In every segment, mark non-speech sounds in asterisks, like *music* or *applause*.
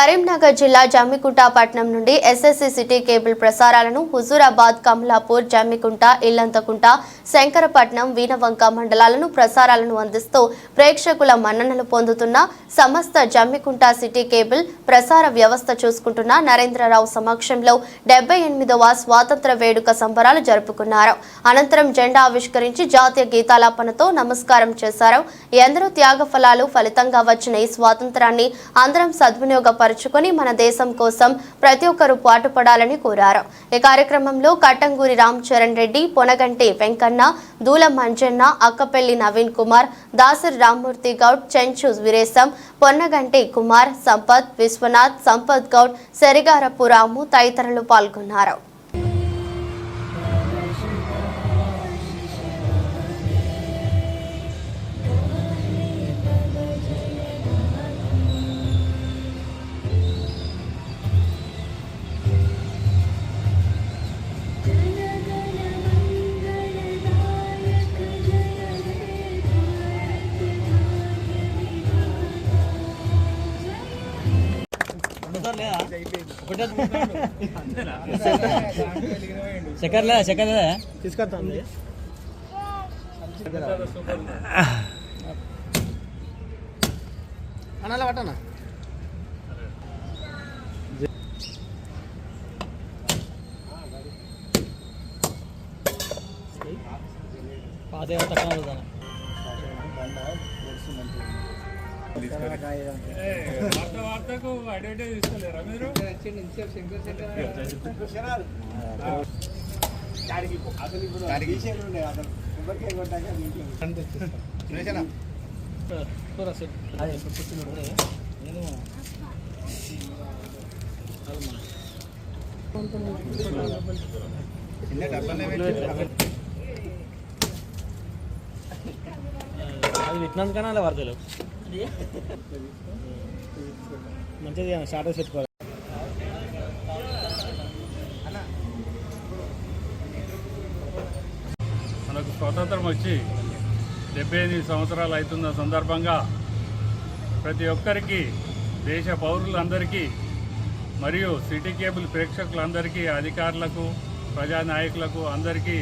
కరీంనగర్ జిల్లా జమ్మికుంట పట్నం నుండి ఎస్ఎస్సి సిటీ కేబుల్ ప్రసారాలను హుజూరాబాద్ కమలాపూర్ జమ్మికుంట ఇల్లంతకుంట శంకరపట్నం వీనవంక మండలాలను ప్రసారాలను అందిస్తూ ప్రేక్షకుల మన్ననలు పొందుతున్న సమస్త జమ్మికుంట సిటీ కేబుల్ ప్రసార వ్యవస్థ చూసుకుంటున్న నరేంద్రరావు సమక్షంలో డెబ్బై ఎనిమిదవ స్వాతంత్ర వేడుక సంబరాలు జరుపుకున్నారు. అనంతరం జెండా ఆవిష్కరించి జాతీయ గీతాలాపనతో నమస్కారం చేశారు. ఎందరో త్యాగ ఫలాలు ఫలితంగా వచ్చిన ఈ స్వాతంత్రాన్ని అందరం సద్వినియోగపరుచుకొని మన దేశం కోసం ప్రతి ఒక్కరూ పాటుపడాలని కోరారు. ఈ కార్యక్రమంలో కట్టంగూరి రామ్ చరణ్ రెడ్డి పొనగంటి వెంకన్న దూల మంజన్న అక్కపెల్లి నవీన్ కుమార్ దాసరి రామ్మూర్తి గౌడ్ చెంచు వీరేశం పొన్నగంటి కుమార్ సంపత్ విశ్వనాథ్ సంపత్ గౌడ్ సెరిగారపు రాము తదితరులు పాల్గొన్నారు. చక్కెర లేదా? *laughs* చక్కెర లేదా తీసుకొస్తాను అనాల పట్టనా? పాత ఏమో తక్కువ అవుతుందా అది పెట్టినందుకన్నా అలా వరదలు మంచిది స్టార్టర్స్ పెట్టుకోవాలి? మనకు స్వాతంత్రం వచ్చి డెబ్బై ఎనిమిది సంవత్సరాలు అవుతున్న సందర్భంగా ప్రతి ఒక్కరికి దేశ పౌరులందరికీ మరియు సిటీ కేబుల్ ప్రేక్షకులందరికీ అధికారులకు ప్రజానాయకులకు అందరికీ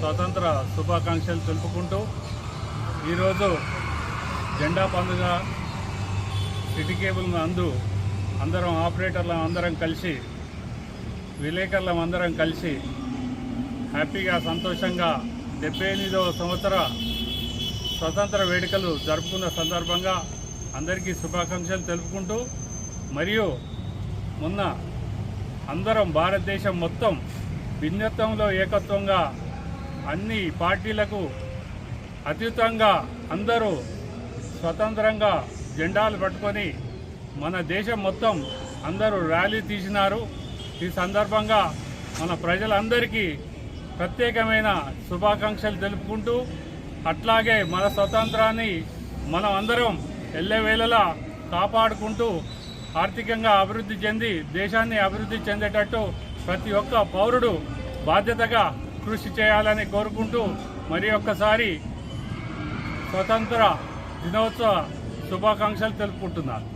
స్వతంత్ర శుభాకాంక్షలు తెలుపుకుంటూ ఈరోజు జెండా పండుగ సిటీ కేబుల్ అందు అందరం ఆపరేటర్లం అందరం కలిసి విలేకరులం అందరం కలిసి హ్యాపీగా సంతోషంగా డెబ్బై ఎనిమిదవ సంవత్సర స్వతంత్ర వేడుకలు జరుపుకున్న సందర్భంగా అందరికీ శుభాకాంక్షలు తెలుపుకుంటూ మరియు మొన్న అందరం భారతదేశం మొత్తం భిన్నత్వంలో ఏకత్వంగా అన్ని పార్టీలకు అతీతంగా అందరూ స్వతంత్రంగా జెండాలు పట్టుకొని మన దేశం మొత్తం అందరూ ర్యాలీ తీసినారు. ఈ సందర్భంగా మన ప్రజలందరికీ ప్రత్యేకమైన శుభాకాంక్షలు తెలుపుకుంటూ అట్లాగే మన స్వతంత్రాన్ని మనం అందరం ఎల్లవేళలా కాపాడుకుంటూ ఆర్థికంగా అభివృద్ధి చెంది దేశాన్ని అభివృద్ధి చెందేటట్టు ప్రతి ఒక్క పౌరుడు బాధ్యతగా కృషి చేయాలని కోరుకుంటూ మరి ఒక్కసారి స్వతంత్ర దినోత్సవ శుభాకాంక్షలు తెలుపుకుంటున్నాను.